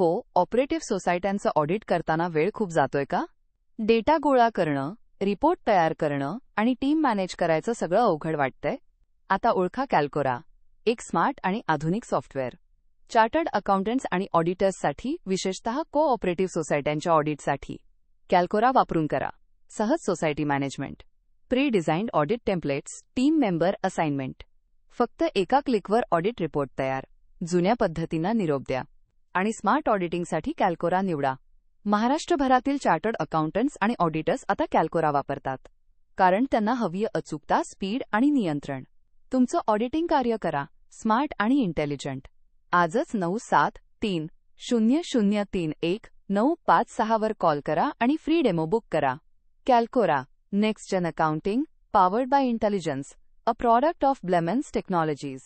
को operative सोसायट्यांचं audit करताना वेळ खूप जातोय का? डेटा गोळा करणं रिपोर्ट तयार करणं आणि टीम मॅनेज करायचं सगळं अवघड वाटतंय? आता ओळखा कॅल्कोरा एक स्मार्ट आणि आधुनिक सॉफ्टवेअर. चार्टर्ड अकाउंटंट्स आणि ऑडिटर्ससाठी विशेषतः को ऑपरेटिव्ह सोसायट्यांच्या ऑडिटसाठी कॅल्कोरा वापरून करा. सहज society management. Pre designed audit templates team member assignment. फक्त एका क्लिकवर ऑडिट रिपोर्ट तयार. जुन्या पद्धतींना निरोप द्या. आणि स्मार्ट ऑडिटिंगसाठी कॅल्कोरा निवडा. महाराष्ट्रभरातील चार्टर्ड अकाउंटंट्स आणि ऑडिटर्स आता कॅल्कोरा वापरतात. कारण त्यांना हवी अचूकता स्पीड आणि नियंत्रण. तुमचं ऑडिटिंग कार्य करा. स्मार्ट आणि इंटेलिजंट. आजच नऊ सात तीन शून्य शून्य तीन एक नऊ पाच सहावर कॉल करा आणि फ्री डेमो बुक करा. Calcora next gen accounting powered by intelligence a product of Blemens technologies